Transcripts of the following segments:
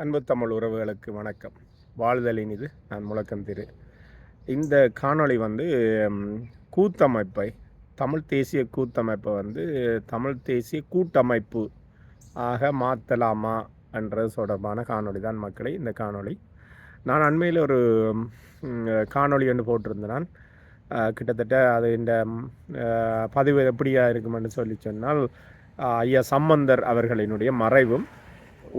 அன்பு தமிழ் உறவுகளுக்கு வணக்கம். வாழ்தலின் இது நான் முழக்கம் திரு. இந்த காணொளி வந்து கூத்தமைப்பை தமிழ் தேசிய கூத்தமைப்பை வந்து தமிழ் தேசிய கூட்டமைப்பு ஆக மாற்றலாமா என்ற தொடர்பான காணொளி தான் மக்களை. இந்த காணொளி நான் அண்மையில் ஒரு காணொளி ஒன்று போட்டிருந்தேன். நான் கிட்டத்தட்ட அது இந்த பதிவு எப்படியா இருக்குமென்னு சொல்லி சொன்னால் ஐயா சம்பந்தர் அவர்களினுடைய மறைவும்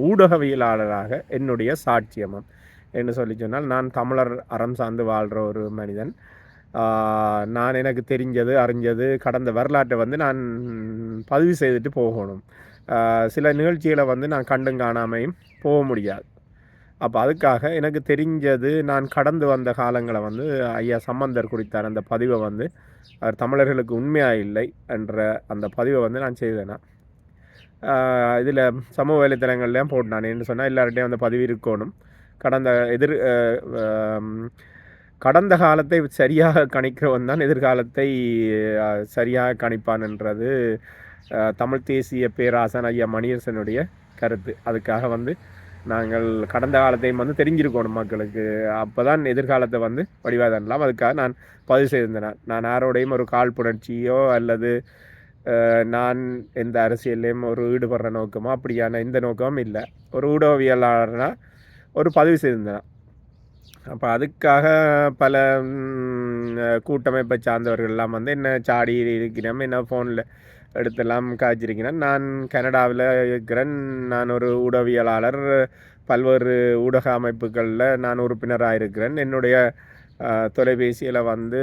ஊடகவியலாளராக என்னுடைய சாட்சியமம் என்று சொல்லி சொன்னால் நான் தமிழர் அறம் சார்ந்து வாழ்கிற ஒரு மனிதன். நான் எனக்கு தெரிஞ்சது அறிஞ்சது கடந்த வரலாற்றை வந்து நான் பதிவு செய்துட்டு போகணும். சில நிகழ்ச்சிகளை வந்து நான் கண்டும் காணாமையும் போக முடியாது. அப்போ அதுக்காக எனக்கு தெரிஞ்சது நான் கடந்து வந்த காலங்களை வந்து ஐயா சம்பந்தர் குறித்தார். அந்த பதிவை வந்து அவர் தமிழர்களுக்கு உண்மையாக இல்லை என்ற அந்த பதிவை வந்து நான் செய்தேன்னா இதில் சமூக வலைத்தளங்கள்லாம் போட்டான் என்ன சொன்னால் எல்லார்ட்டையும் அந்த பதிவு இருக்கணும். கடந்த எதிர் கடந்த காலத்தை சரியாக கணிக்கிறவன் தான் எதிர்காலத்தை சரியாக கணிப்பான்ன்றது அஹ், தமிழ் தேசிய பேராசன் ஐயா மணியரசனுடைய கருத்து. அதுக்காக வந்து நாங்கள் கடந்த காலத்தையும் வந்து தெரிஞ்சிருக்கணும் மக்களுக்கு. அப்போ தான் எதிர்காலத்தை வந்து வடிவாதனலாம் அதுக்காக நான் பதிவு செய்திருந்தேன். நான் யாரோடையும் ஒரு காழ்ப்புணர்ச்சியோ அல்லது நான் எந்த அரசியல்லையும் ஒரு ஈடுபடுற நோக்கமோ அப்படியான எந்த நோக்கமும் இல்லை. ஒரு ஊடகவியலாளர்னா ஒரு பதிவு செய்திருந்தேன் அப்போ அதுக்காக பல கூட்டமைப்பை சார்ந்தவர்கள்லாம் வந்து என்ன சாடி இருக்கிறோம் என்ன ஃபோனில் எடுத்தெல்லாம் காய்ச்சிருக்கிறேன். நான் கனடாவில் இருக்கிறேன். நான் ஒரு ஊடகவியலாளர். பல்வேறு ஊடக அமைப்புகளில் நான் உறுப்பினராக இருக்கிறேன் என்னுடைய தொலைபேசியில் வந்து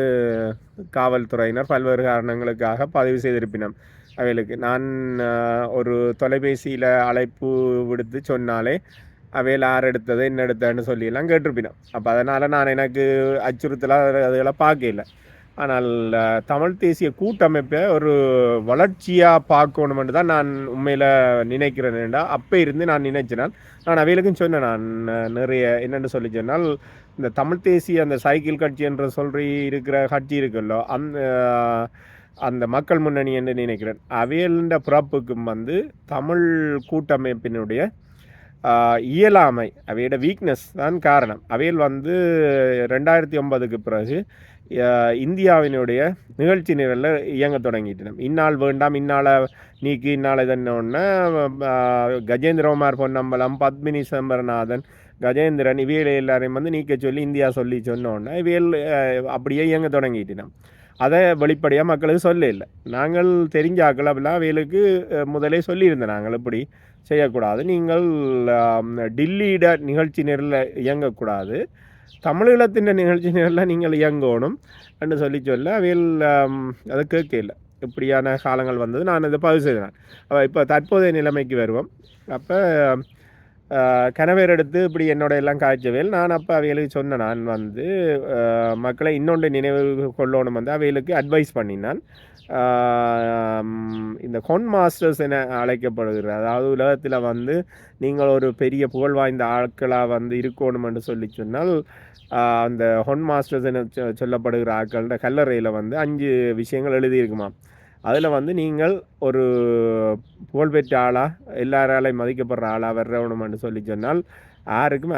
காவல்துறையினர் பல்வேறு காரணங்களுக்காக பதிவு செய்திருப்பினோம். அவைகளுக்கு நான் ஒரு தொலைபேசியில் அழைப்பு விடுத்து சொன்னாலே அவையில் யார் எடுத்தது என்ன எடுத்ததுன்னு சொல்லியெல்லாம் கேட்டிருப்பினோம். அப்போ அதனால் நான் எனக்கு அச்சுறுத்தலாக அதெல்லாம் பார்க்கல ஆனால் தமிழ் தேசிய கூட்டமைப்பை ஒரு வளர்ச்சியாக பார்க்கணுமென்று தான் நான் உண்மையில் நினைக்கிறேன்டா அப்போ இருந்து நான் நினைச்சினால் நான் அவைகளுக்கும் சொன்னேன். நான் நிறைய என்னென்னு சொல்லி சொன்னால் இந்த தமிழ் தேசிய அந்த சைக்கிள் கட்சி என்று சொல்லி இருக்கிற கட்சி இருக்குல்லோ அந்த அந்த மக்கள் முன்னணி என்று நினைக்கிறேன். அவையல்ன்ற பிறப்புக்கும் வந்து தமிழ் கூட்டமைப்பினுடைய இயலாமை அவையோட வீக்னஸ் தான் காரணம். அவையில் வந்து ரெண்டாயிரத்தி ஒன்பதுக்கு பிறகு இந்தியாவினுடைய நிகழ்ச்சி நிரலில் இயங்க தொடங்கிட்டோம் இந்நாள் வேண்டாம் இந்நாளை நீக்கி இந்நாளை தன்னொன்னே கஜேந்திரகுமார் பொன்னம்பலம் பத்மினி சம்பரநாதன் கஜேந்திரன் இவையில் எல்லாரையும் வந்து நீக்க சொல்லி இந்தியா சொல்லி சொன்னோன்னே இவையில் அப்படியே இயங்க தொடங்கிட்டினோம் அதை வெளிப்படையாக மக்களுக்கு சொல்ல இல்லை நாங்கள் தெரிஞ்ச ஆக்கள் அப்படிலாம் அவைகளுக்கு முதலே சொல்லியிருந்தோம் நாங்கள் இப்படி செய்யக்கூடாது. நீங்கள் டில்லியிட நிகழ்ச்சி நிரலில் இயங்கக்கூடாது. தமிழீழத்தின் நிகழ்ச்சி நிரலில் நீங்கள் இயங்கணும் என்று சொல்லி சொல்ல அவையில் அதை கேட்கல. இப்படியான காலங்கள் வந்தது. நான் இதை பதிவு செய்தேன் இப்போ தற்போதைய நிலைமைக்கு வருவோம். அப்போ கணவர் எடுத்து இப்படி என்னோட எல்லாம் காய்ச்சவேல். நான் அப்போ அவைகளுக்கு சொன்னேன் நான் வந்து மக்களை இன்னொன்று நினைவு கொள்ளணும் வந்து அவைகளுக்கு அட்வைஸ் பண்ணினான். இந்த கொன் மாஸ்டர்ஸ் என அழைக்கப்படுகிற அதாவது உலகத்தில் வந்து நீங்கள் ஒரு பெரிய புகழ் வாய்ந்த ஆட்களாக வந்து இருக்கணும் என்று சொல்லி சொன்னால் அந்த ஹொன் மாஸ்டர்ஸ் என சொ- சொல்லப்படுகிற ஆட்கள்கிட்ட கல்லறையில் வந்து அஞ்சு விஷயங்கள் எழுதியிருக்குமா அதில் வந்து நீங்கள் ஒரு புகழ்பெற்ற ஆளாக எல்லாராலையும் மதிக்கப்படுற ஆளாக வர்றவணும்னு சொல்லி சொன்னால் யாருக்கும்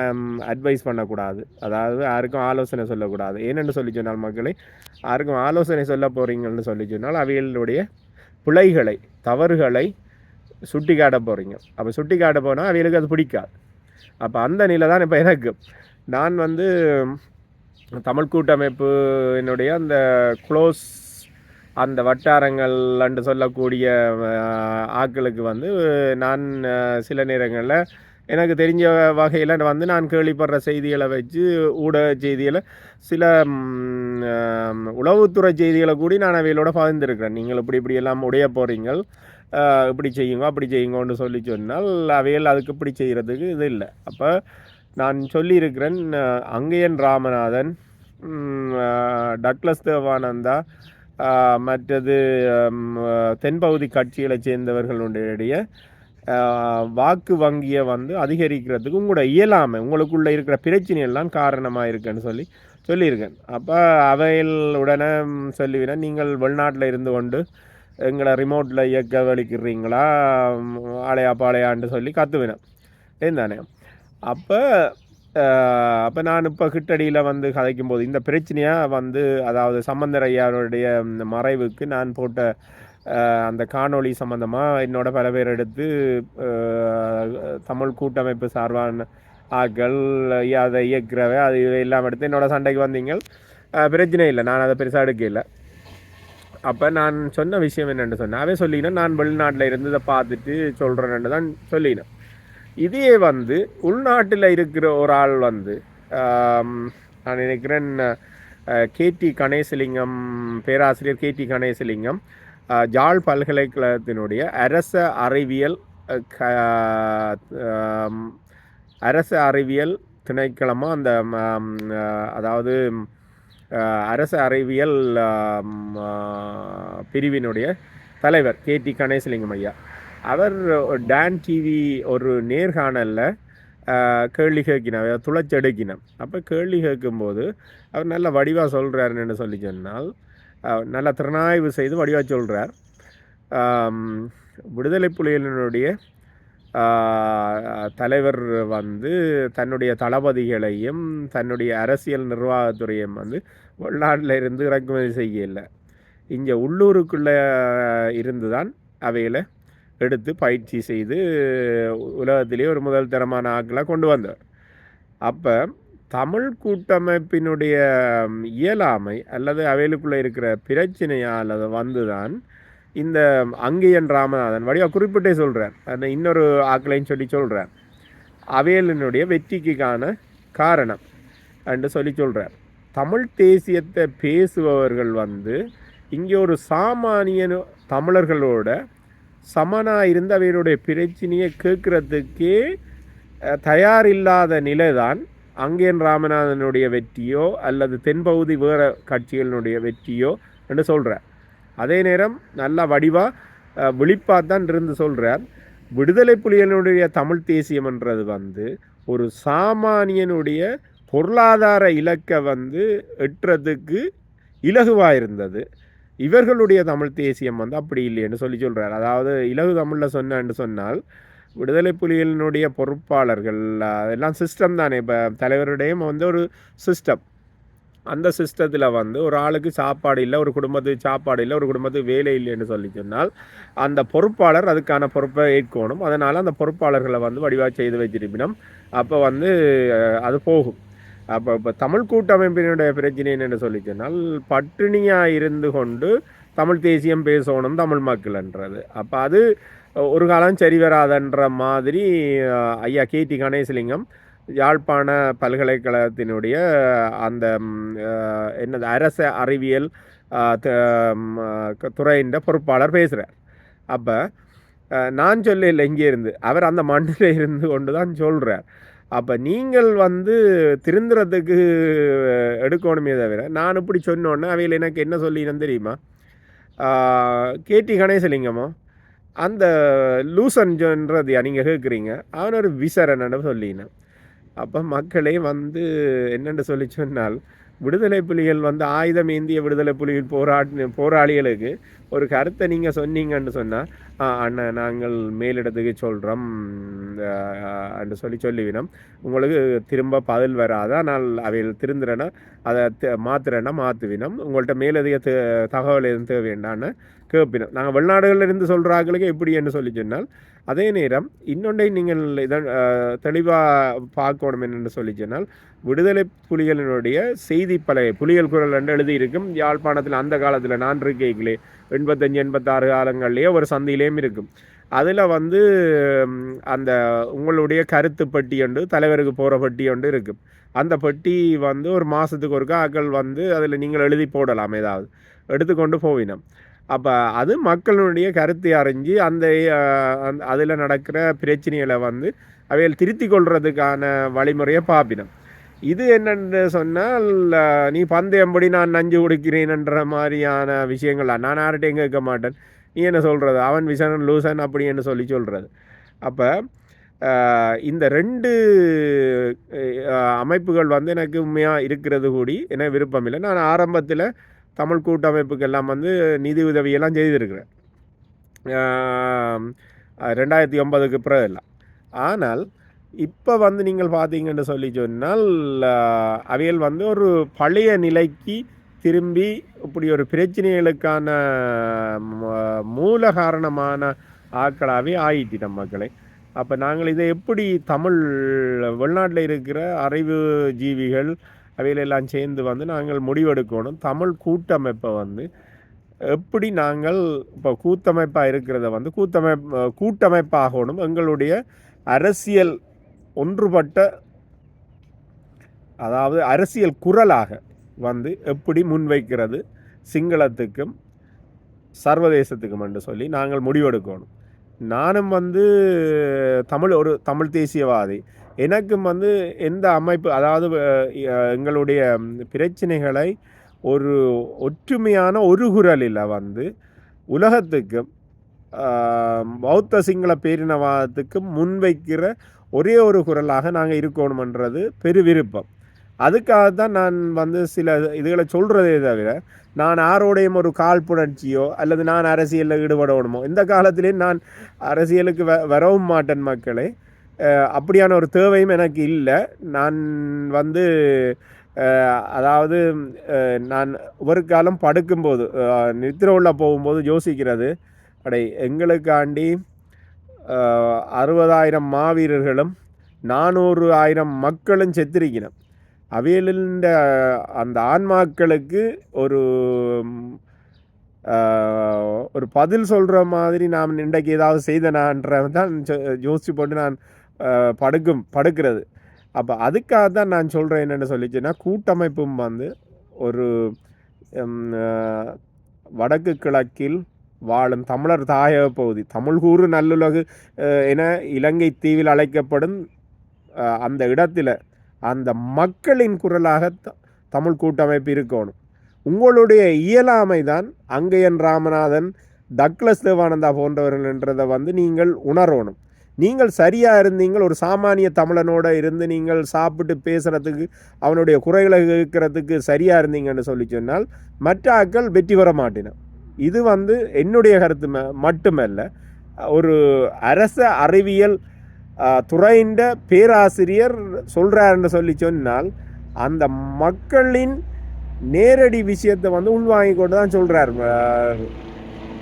அட்வைஸ் பண்ணக்கூடாது. அதாவது யாருக்கும் ஆலோசனை சொல்லக்கூடாது. ஏனென்று சொல்லி சொன்னால் மக்களை யாருக்கும் ஆலோசனை சொல்ல போகிறீங்கன்னு சொல்லி சொன்னால் அவைகளுடைய பிழைகளை தவறுகளை சுட்டி காட்ட போகிறீங்க அப்போ சுட்டி காட்ட போனால் அவைகளுக்கு அது பிடிக்காது. அப்போ அந்த நிலை தான் இப்போ எனக்கு. நான் வந்து தமிழ் கூட்டமைப்பு என்னுடைய அந்த க்ளோஸ் அந்த வட்டாரங்கள் என்று சொல்லக்கூடிய ஆக்களுக்கு ஆட்களுக்கு வந்து நான் சில நேரங்களில் எனக்கு தெரிஞ்ச வகையில் வந்து நான் கேள்விப்படுற செய்திகளை வச்சு ஊடக செய்திகளை சில உளவுத்துறை செய்திகளை கூடி நான் அவைகளோட பகிர்ந்துருக்கிறேன். நீங்கள் இப்படி இப்படி எல்லாம் உடைய போகிறீங்க இப்படி செய்யுங்க அப்படி செய்யுங்கன்னு சொல்லி சொன்னால் அவைகள் அதுக்கு இப்படி செய்கிறதுக்கு இது இல்லை. அப்போ நான் சொல்லியிருக்கிறேன் அங்கையன் ராமநாதன் டக்ளஸ் தேவானந்தா மற்றது தென்பகுதி கட்சிகளை சேர்ந்தவர்களுடைய வாக்கு வங்கியை வந்து அதிகரிக்கிறதுக்கு உங்களோட இயலாமை உங்களுக்குள்ளே இருக்கிற பிரச்சனை எல்லாம் காரணமாக இருக்குன்னு சொல்லி சொல்லியிருக்கேன். அப்போ அவையில் உடனே ம், நீங்கள் வெளிநாட்டில் இருந்து கொண்டு எங்களை ரிமோட்டில் இயக்க வலிக்கிறீங்களா ம், ஆளையா பாளையான்னு சொல்லி கற்றுவினேன் ஏன் தானே அப்போ அப்போ நான் இப்போ கிட்டடியில் வந்து கதைக்கும் போது இந்த பிரச்சனையாக வந்து அதாவது சம்பந்தர் ஐயாருடைய மறைவுக்கு நான் போட்ட அந்த காணொளி சம்மந்தமாக என்னோட பல பேர் எடுத்து தமிழ் கூட்டமைப்பு சார்பான ஆக்கள் அதை இயக்குறவ அது இது எல்லாம் எடுத்து என்னோட சண்டைக்கு வந்தீங்க. பிரச்சனை இல்லை நான் அதை பெருசாக எடுக்கல. அப்போ நான் சொன்ன விஷயம் என்னென்னு சொன்னேன் அவே சொல்லினேன். நான் வெளிநாட்டில் இருந்து இதை பார்த்துட்டு சொல்கிறேன்னு தான் சொல்லினேன். இதே வந்து உள்நாட்டில் இருக்கிற ஒரு ஆள் வந்து நான் நினைக்கிறேன் கேடி கணேசலிங்கம் பேராசிரியர் கேடி கணேசலிங்கம் ஜாழ் பல்கலைக்கழகத்தினுடைய அரச அறிவியல் க அரச அறிவியல் திணைக்களமாக அந்த அதாவது அரச அறிவியல் பிரிவினுடைய தலைவர் கேடி கணேசலிங்கம் ஐயா. அவர் டான் டிவி ஒரு நேர்காணலில் கேள்வி கேட்கினார். துளைச்செடுக்கினம் அப்போ கேள்வி கேட்கும்போது அவர் நல்ல வடிவாக சொல்கிறாருன்னு சொல்லி சொன்னால் நல்ல திறனாய்வு செய்து வடிவாக சொல்கிறார் விடுதலை புலிகளினுடைய தலைவர் வந்து தன்னுடைய தளபதிகளையும் தன்னுடைய அரசியல் நிர்வாகத்துறையும் வந்து வெளிநாட்டில் இருந்து இறக்குமதி செய்யலை. இங்கே உள்ளூருக்குள்ளே இருந்து தான் அவையில் எடுத்து பயிற்சி செய்து உலகத்திலே ஒரு முதல் தரமான ஆக்களை கொண்டு வந்தார். அப்போ தமிழ் கூட்டமைப்பினுடைய இயலாமை அல்லது அவைகளுக்குள்ளே இருக்கிற பிரச்சனையால் வந்து தான் இந்த அங்கேயன் ராமநாதன் வழியாக குறிப்பிட்டே சொல்கிறார் அந்த இன்னொரு ஆக்களையும் சொல்லி சொல்கிறார் அவையலினுடைய வெற்றிக்கான காரணம் என்று சொல்லி சொல்கிறார் தமிழ் தேசியத்தை பேசுபவர்கள் வந்து இங்கே ஒரு சாமானியன் தமிழர்களோட சமனாக இருந்து அவைகளுடைய பிரச்சனையை கேட்குறதுக்கே தயார் தயாரில்லாத நிலை தான் அங்கேன் ராமநாதனுடைய வெற்றியோ அல்லது தென்பகுதி வேறு கட்சிகளினுடைய வெற்றியோ என்று சொல்கிறார் அதே நேரம் நல்லா வடிவாக விழிப்பாக தான் இருந்து சொல்கிறார் விடுதலை புலிகளினுடைய தமிழ் தேசியம்ன்றது வந்து ஒரு சாமானியனுடைய பொருளாதார இலக்கை வந்து எட்டுறதுக்கு இலகுவாக இருந்தது இவர்களுடைய தமிழ் தேசியம் வந்து அப்படி இல்லைன்னு சொல்லி சொல்கிறார் அதாவது இலகு தமிழில் சொன்னேன்னு சொன்னால் விடுதலை புலிகளினுடைய பொறுப்பாளர்கள் அதெல்லாம் சிஸ்டம் தானே. இப்போ தலைவருடையும் வந்து ஒரு சிஸ்டம் அந்த சிஸ்டத்தில் வந்து ஒரு ஆளுக்கு சாப்பாடு இல்லை ஒரு குடும்பத்துக்கு சாப்பாடு இல்லை ஒரு குடும்பத்துக்கு வேலை இல்லைன்னு சொல்லி சொன்னால் அந்த பொறுப்பாளர் அதுக்கான பொறுப்பை ஏற்கணும். அதனால் அந்த பொறுப்பாளர்களை வந்து வடிவாக செய்து வச்சிருப்பினோம் அப்போ வந்து அது போகும். அப்போ இப்போ தமிழ் கூட்டமைப்பினுடைய பிரச்சனை என்னென்னு சொல்லி சொன்னால் பட்டினியாக இருந்து கொண்டு தமிழ் தேசியம் பேசணும் தமிழ் மக்கள்ன்றது. அப்போ அது ஒரு காலம் சரி வராதன்ற மாதிரி ஐயா கே டி கணேசலிங்கம் யாழ்ப்பாண பல்கலைக்கழகத்தினுடைய அந்த என்னது அரச அறிவியல் துறையின் பொறுப்பாளர் பேசுகிறார் அப்போ நான் சொல்லல இங்கே இருந்து. அவர் அந்த மண்ணில் இருந்து கொண்டு தான் சொல்கிறார் அப்போ நீங்கள் வந்து திருந்துறதுக்கு எடுக்கணுமே தவிர நான் இப்படி சொன்னோன்னே அவையில் எனக்கு என்ன சொல்லினேன் தெரியுமா? கேடி கணேசலிங்கமோ அந்த லூசன்ஜன்றது நீங்கள் கேட்குறீங்க அவன் ஒரு விசரன்னு சொல்லினேன். அப்போ மக்களே வந்து என்னென்று சொல்லி சொன்னால் விடுதலை புலிகள் வந்து ஆயுதம் ஏந்திய விடுதலை புலிகள் போராட் போராளிகளுக்கு ஒரு கருத்தை நீங்கள் சொன்னீங்கன்னு சொன்னால் அண்ணன் நாங்கள் மேலிடத்துக்கு சொல்கிறோம் என்று சொல்லி சொல்லிவினோம். உங்களுக்கு திரும்ப பதில் வராதா? நான் அவையில் திருந்துறேன்னா அதை மாத்துறேன்னா மாற்றுவினோம் உங்கள்கிட்ட மேலதிக தகவல் எதுவும் தேவைண்டான்னு கேட்பினோம் நாங்கள் வெளிநாடுகளில் இருந்து சொல்கிறாங்களுக்கு எப்படி என்று சொல்லி சொன்னால் அதே நேரம் இன்னொன்றை நீங்கள் இதன் தெளிவாக பார்க்கணும் என்று சொல்லி சொன்னால் விடுதலை புலிகளினுடைய செய்தி பழைய புலிகள் குரல் என்று எழுதியிருக்கும் யாழ்ப்பாணத்தில் அந்த காலத்தில் நான் இருக்கைகளே எண்பத்தஞ்சு எண்பத்தாறு காலங்கள்லேயே ஒரு சந்தையிலேயும் இருக்கும். அதில் வந்து அந்த உங்களுடைய கருத்து பெட்டி ஒன்று தலைவருக்கு போகிற பெட்டி ஒன்று இருக்கும். அந்த பெட்டி வந்து ஒரு மாதத்துக்கு ஒருக்கா ஆக்கள் வந்து அதில் நீங்கள் எழுதி போடலாம் ஏதாவது. எடுத்துக்கொண்டு போவினோம். அப்போ அது மக்களுடைய கருத்தை அறிஞ்சு அந்த அதில் நடக்கிற பிரச்சனைகளை வந்து அவைகள் திருத்தி கொள்றதுக்கான வழிமுறையை பார்ப்பினோம் இது என்னென்று சொன்னால் நீ நீ பந்தயம்படி நான் நஞ்சு கொடுக்கிறேன்ன்ற மாதிரியான விஷயங்கள் நான் யார்கிட்டையும் கேட்க மாட்டேன். நீ என்ன சொல்கிறது அவன் விசனன் லூசன் அப்படின்னு சொல்லி சொல்கிறது அப்போ இந்த ரெண்டு அமைப்புகள் வந்து எனக்கு உண்மையாக இருக்கிறது கூடி எனக்கு விருப்பம் இல்லை நான் ஆரம்பத்தில் தமிழ் கூட்டமைப்புக்கெல்லாம் வந்து நிதி உதவியெல்லாம் செய்திருக்கிறேன். ரெண்டாயிரத்தி ஒன்பதுக்கு பிறகு எல்லாம். ஆனால் இப்போ வந்து நீங்கள் பார்த்தீங்கன்னு சொல்லி சொன்னால் ஆஹ், அவைகள் வந்து ஒரு பழைய நிலைக்கு திரும்பி இப்படி ஒரு பிரச்சனைகளுக்கான மூல காரணமான ஆக்களாகவே ஆயிட்டு மக்களை. அப்போ நாங்கள் இதை எப்படி தமிழ் வெளிநாட்டில் இருக்கிற அறிவு ஜீவிகள் அவைகளெல்லாம் சேர்ந்து வந்து நாங்கள் முடிவெடுக்கணும். தமிழ் கூட்டமைப்பை வந்து எப்படி நாங்கள் இப்போ கூட்டமைப்பாக இருக்கிறத வந்து கூட்டமைப்பு கூட்டமைப்பாகணும். எங்களுடைய அரசியல் ஒன்றுபட்ட அதாவது அரசியல் குரலாக வந்து எப்படி முன்வைக்கிறது? சிங்களத்துக்கும் சர்வதேசத்துக்கும் என்று சொல்லி நாங்கள் முடிவெடுக்கணும். நானும் வந்து தமிழ் ஒரு தமிழ் தேசியவாதி. எனக்கும் வந்து எந்த அமைப்பு அதாவது எங்களுடைய பிரச்சனைகளை ஒரு ஒற்றுமையான ஒரு குரலில் வந்து உலகத்துக்கும் பௌத்த சிங்கள பேரினவாதத்துக்கும் முன்வைக்கிற ஒரே ஒரு குரலாக நாங்கள் இருக்கணுமன்றது பெரு விருப்பம் அதுக்காக தான் நான் வந்து சில இதுகளை சொல்கிறதே தவிர நான் யாரோடையும் ஒரு காழ்ப்புணர்ச்சியோ அல்லது நான் அரசியலில் ஈடுபடணுமோ இந்த காலத்திலே நான் அரசியலுக்கு வ வரவும் மாட்டேன் மக்களே. அப்படியான ஒரு தேவையும் எனக்கு இல்லை. நான் வந்து அதாவது நான் ஒரு காலம் படுக்கும்போது நித்திர உள்ள போகும்போது யோசிக்கிறது அடை எங்களுக்காண்டி அறுபதாயிரம் மாவீரர்களும் நானூறு ஆயிரம் மக்களும் செத்திருக்கணும் அவையிலிருந்த அந்த ஆன்மாக்களுக்கு ஒரு ஒரு பதில் சொல்கிற மாதிரி நாம் இன்றைக்கு ஏதாவது செய்தனான்ற தான் யோசிச்சு போட்டு நான் படுக்கும் படுக்கிறது. அப்போ அதுக்காக தான் நான் சொல்கிறேன் என்னென்னு சொல்லிச்சுன்னா கூட்டமைப்பும் வந்து ஒரு வடக்கு கிழக்கில் வாழும் தமிழர் தாயக பகுதி தமிழ் கூறு நல்லுலகு என இலங்கை தீவில் அழைக்கப்படும் அந்த இடத்துல அந்த மக்களின் குரலாக த- தமிழ் கூட்டமைப்பு இருக்கணும். உங்களுடைய இயலாமை தான் அங்கையன் ராமநாதன் டக்ளஸ் தேவானந்தா போன்றவர்கள் என்றதை வந்து நீங்கள் உணரணும். நீங்கள் சரியாக இருந்தீங்கள் ஒரு சாமானிய தமிழனோட இருந்து நீங்கள் சாப்பிட்டு பேசுகிறதுக்கு அவனுடைய குறைகளை இருக்கிறதுக்கு சரியாக இருந்தீங்கன்னு சொல்லி சொன்னால் மற்ற ஆக்கள் வெற்றி பெற மாட்டினோம் இது வந்து என்னுடைய கருத்து ம- மட்டுமல்ல ஒரு அரச அறிவியல் துறையின்ற பேராசிரியர் சொல்கிறாருன்னு சொல்லி சொன்னால் அந்த மக்களின் நேரடி விஷயத்தை வந்து உள்வாங்கி கொண்டு தான் சொல்கிறார்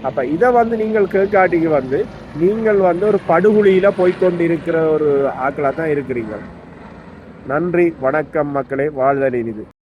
அப்போ இதை வந்து நீங்கள் கேட்காட்டிக்கு வந்து நீங்கள் வந்து ஒரு படுகொலியில் போய்க்கொண்டு இருக்கிற ஒரு ஆக்களாக தான் இருக்கிறீங்க நன்றி வணக்கம் மக்களே வாழ்தலின் இது.